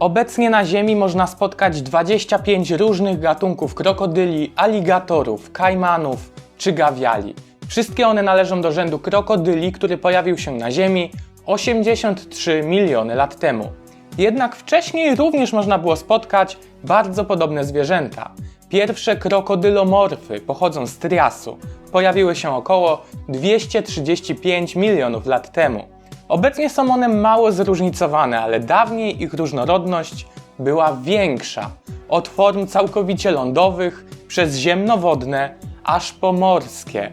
Obecnie na Ziemi można spotkać 25 różnych gatunków krokodyli, aligatorów, kajmanów czy gawiali. Wszystkie one należą do rzędu krokodyli, który pojawił się na Ziemi 83 miliony lat temu. Jednak wcześniej również można było spotkać bardzo podobne zwierzęta. Pierwsze krokodylomorfy pochodzą z Triasu. Pojawiły się około 235 milionów lat temu. Obecnie są one mało zróżnicowane, ale dawniej ich różnorodność była większa. Od form całkowicie lądowych, przez ziemnowodne, aż po morskie.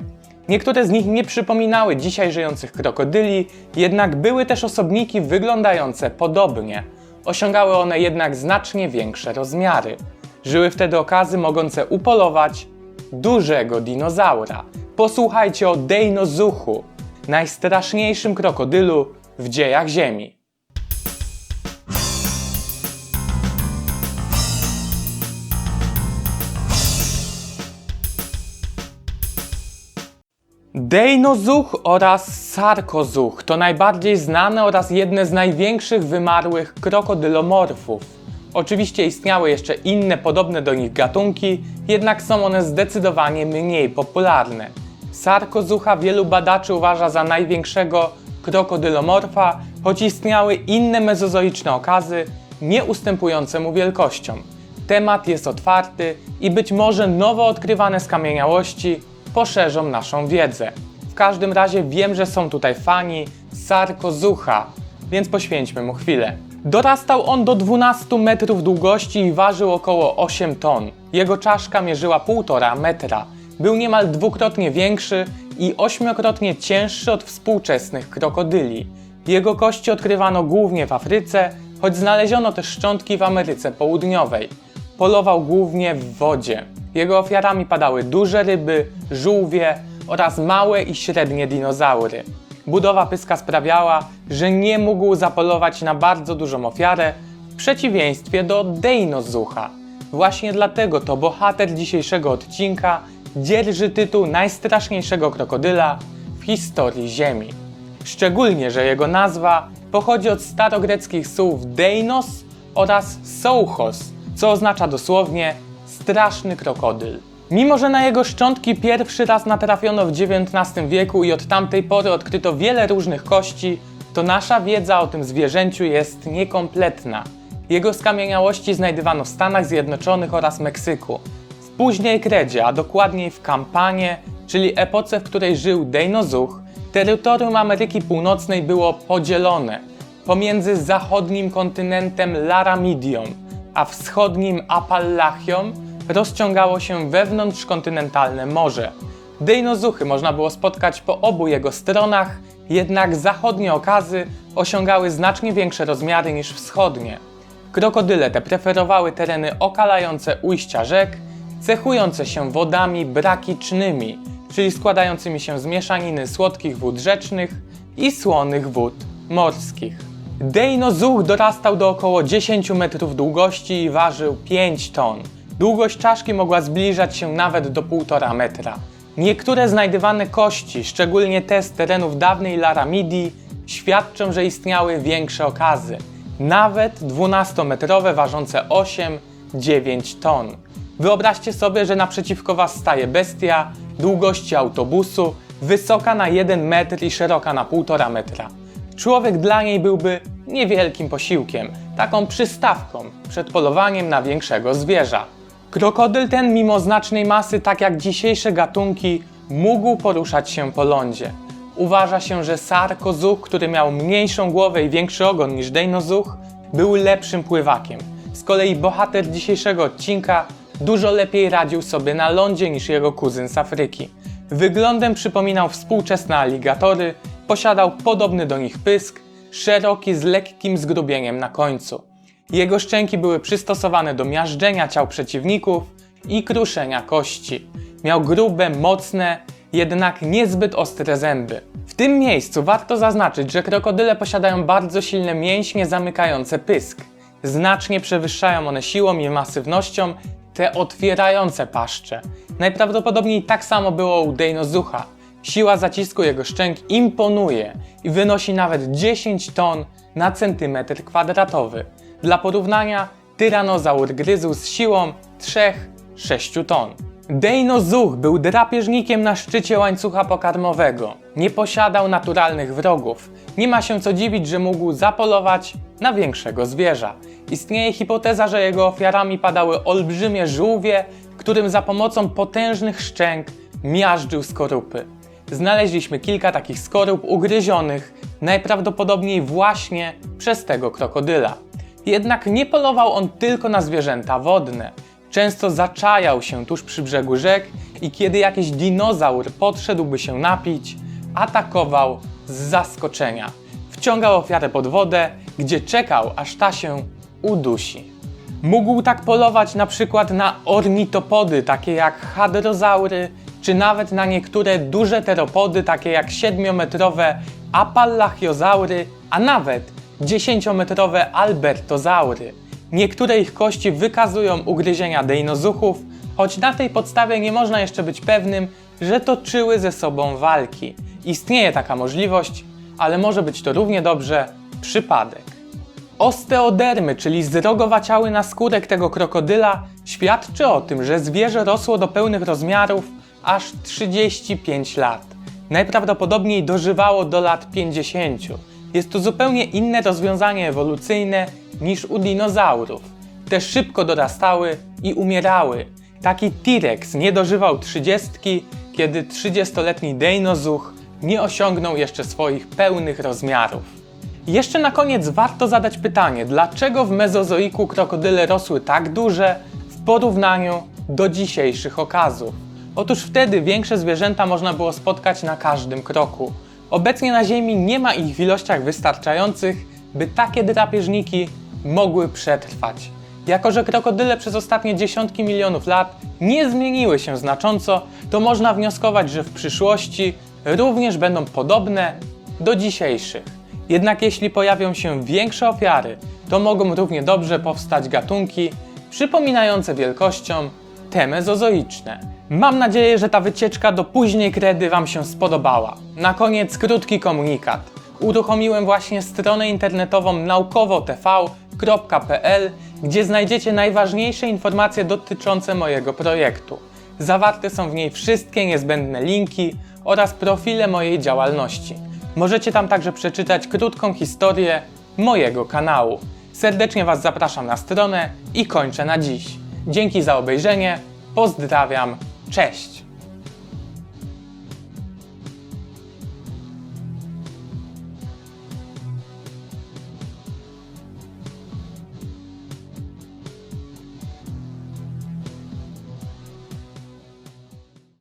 Niektóre z nich nie przypominały dzisiaj żyjących krokodyli, jednak były też osobniki wyglądające podobnie. Osiągały one jednak znacznie większe rozmiary. Żyły wtedy okazy mogące upolować dużego dinozaura. Posłuchajcie o Deinozuchu, najstraszniejszym krokodylu w dziejach Ziemi. Deinozuch oraz Sarkozuch to najbardziej znane oraz jedne z największych wymarłych krokodylomorfów. Oczywiście istniały jeszcze inne podobne do nich gatunki, jednak są one zdecydowanie mniej popularne. Sarkozucha wielu badaczy uważa za największego krokodylomorfa, choć istniały inne mezozoiczne okazy, nie ustępujące mu wielkością. Temat jest otwarty i być może nowo odkrywane skamieniałości poszerzą naszą wiedzę. W każdym razie wiem, że są tutaj fani Sarkozucha, więc poświęćmy mu chwilę. Dorastał on do 12 metrów długości i ważył około 8 ton. Jego czaszka mierzyła 1,5 metra. Był niemal dwukrotnie większy i ośmiokrotnie cięższy od współczesnych krokodyli. Jego kości odkrywano głównie w Afryce, choć znaleziono też szczątki w Ameryce Południowej. Polował głównie w wodzie. Jego ofiarami padały duże ryby, żółwie oraz małe i średnie dinozaury. Budowa pyska sprawiała, że nie mógł zapolować na bardzo dużą ofiarę, w przeciwieństwie do Deinozucha. Właśnie dlatego to bohater dzisiejszego odcinka dzierży tytuł najstraszniejszego krokodyla w historii Ziemi. Szczególnie, że jego nazwa pochodzi od starogreckich słów Deinos oraz Souchos, co oznacza dosłownie straszny krokodyl. Mimo, że na jego szczątki pierwszy raz natrafiono w XIX wieku i od tamtej pory odkryto wiele różnych kości, to nasza wiedza o tym zwierzęciu jest niekompletna. Jego skamieniałości znajdywano w Stanach Zjednoczonych oraz Meksyku. W późnej kredzie, a dokładniej w Kampanie, czyli epoce, w której żył Deinozuch, terytorium Ameryki Północnej było podzielone pomiędzy zachodnim kontynentem Laramidią, a wschodnim Appalachią rozciągało się wewnątrzkontynentalne morze. Deinozuchy można było spotkać po obu jego stronach, jednak zachodnie okazy osiągały znacznie większe rozmiary niż wschodnie. Krokodyle te preferowały tereny okalające ujścia rzek, cechujące się wodami brakicznymi, czyli składającymi się z mieszaniny słodkich wód rzecznych i słonych wód morskich. Deinozuch dorastał do około 10 metrów długości i ważył 5 ton. Długość czaszki mogła zbliżać się nawet do 1,5 metra. Niektóre znajdywane kości, szczególnie te z terenów dawnej Laramidii, świadczą, że istniały większe okazy. Nawet 12-metrowe ważące 8-9 ton. Wyobraźcie sobie, że naprzeciwko Was staje bestia długości autobusu, wysoka na 1 metr i szeroka na 1,5 metra. Człowiek dla niej byłby niewielkim posiłkiem, taką przystawką przed polowaniem na większego zwierza. Krokodyl ten, mimo znacznej masy, tak jak dzisiejsze gatunki, mógł poruszać się po lądzie. Uważa się, że Sarkozuch, który miał mniejszą głowę i większy ogon niż Deinozuch, był lepszym pływakiem. Z kolei bohater dzisiejszego odcinka dużo lepiej radził sobie na lądzie niż jego kuzyn z Afryki. Wyglądem przypominał współczesne aligatory, posiadał podobny do nich pysk, szeroki z lekkim zgrubieniem na końcu. Jego szczęki były przystosowane do miażdżenia ciał przeciwników i kruszenia kości. Miał grube, mocne, jednak niezbyt ostre zęby. W tym miejscu warto zaznaczyć, że krokodyle posiadają bardzo silne mięśnie zamykające pysk. Znacznie przewyższają one siłą i masywnością te otwierające paszcze. Najprawdopodobniej tak samo było u Deinozucha. Siła zacisku jego szczęk imponuje i wynosi nawet 10 ton na centymetr kwadratowy. Dla porównania, tyranozaur gryzł z siłą 3-6 ton. Dejnozuch był drapieżnikiem na szczycie łańcucha pokarmowego. Nie posiadał naturalnych wrogów. Nie ma się co dziwić, że mógł zapolować na większego zwierza. Istnieje hipoteza, że jego ofiarami padały olbrzymie żółwie, którym za pomocą potężnych szczęk miażdżył skorupy. Znaleźliśmy kilka takich skorup ugryzionych, najprawdopodobniej właśnie przez tego krokodyla. Jednak nie polował on tylko na zwierzęta wodne. Często zaczajał się tuż przy brzegu rzek i kiedy jakiś dinozaur podszedłby się napić, atakował z zaskoczenia. Wciągał ofiarę pod wodę, gdzie czekał, aż ta się udusi. Mógł tak polować na przykład na ornitopody, takie jak hadrozaury, czy nawet na niektóre duże teropody, takie jak 7-metrowe apallachiozaury, a nawet 10-metrowe albertozaury. Niektóre ich kości wykazują ugryzienia dejnozuchów, choć na tej podstawie nie można jeszcze być pewnym, że toczyły ze sobą walki. Istnieje taka możliwość, ale może być to równie dobrze przypadek. Osteodermy, czyli zrogowaciały naskórek tego krokodyla, świadczy o tym, że zwierzę rosło do pełnych rozmiarów aż 35 lat. Najprawdopodobniej dożywało do lat 50. Jest to zupełnie inne rozwiązanie ewolucyjne niż u dinozaurów. Te szybko dorastały i umierały. Taki T-Rex nie dożywał 30, kiedy 30-letni dejnozuch nie osiągnął jeszcze swoich pełnych rozmiarów. Jeszcze na koniec warto zadać pytanie, dlaczego w mezozoiku krokodyle rosły tak duże w porównaniu do dzisiejszych okazów? Otóż wtedy większe zwierzęta można było spotkać na każdym kroku. Obecnie na Ziemi nie ma ich w ilościach wystarczających, by takie drapieżniki mogły przetrwać. Jako, że krokodyle przez ostatnie dziesiątki milionów lat nie zmieniły się znacząco, to można wnioskować, że w przyszłości również będą podobne do dzisiejszych. Jednak jeśli pojawią się większe ofiary, to mogą równie dobrze powstać gatunki przypominające wielkością te mezozoiczne. Mam nadzieję, że ta wycieczka do później kredy Wam się spodobała. Na koniec krótki komunikat. Uruchomiłem właśnie stronę internetową naukowotv.pl, gdzie znajdziecie najważniejsze informacje dotyczące mojego projektu. Zawarte są w niej wszystkie niezbędne linki oraz profile mojej działalności. Możecie tam także przeczytać krótką historię mojego kanału. Serdecznie Was zapraszam na stronę i kończę na dziś. Dzięki za obejrzenie, pozdrawiam, cześć!